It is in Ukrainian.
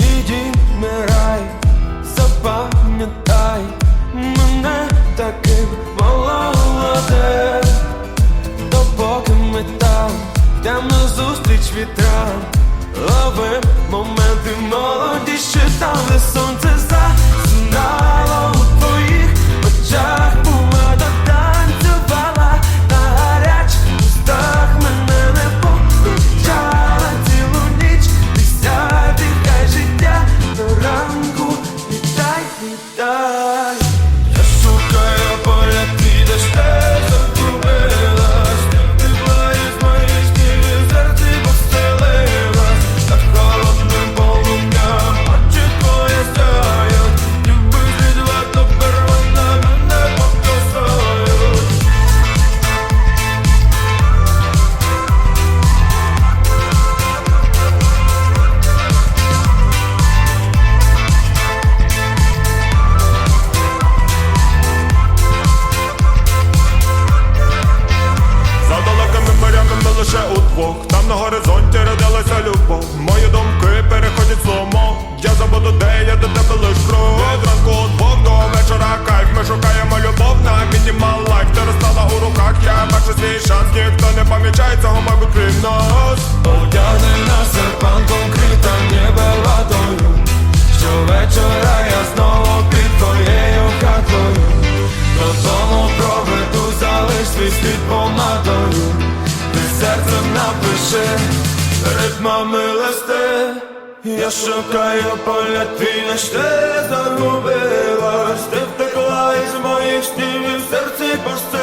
Мій дім запам'ятай мене таким молоде, допоки ми там, там на зустріч вітрам, лови моменти молоді, лише Там на горизонті родилася любов. Мої думки переходять сломо. Я забуду, де я до тебе лиш кров Від ранку удвох до вечора кайф. Ми шукаємо любов на мінімал лайф. Ти розстала у руках, я бачу свій шанс. Ніхто не помічає цього, мабуть, крім нас Одягни на серпанком крита ніби ватою Щовечора я знову під твоєю хатою. Додому проведу, залиш свій слід помадою серцем напиши ритмами листи Я шукаю поля твій наш ти загубилась. Ти втекла із моїх снів і в серці постелилась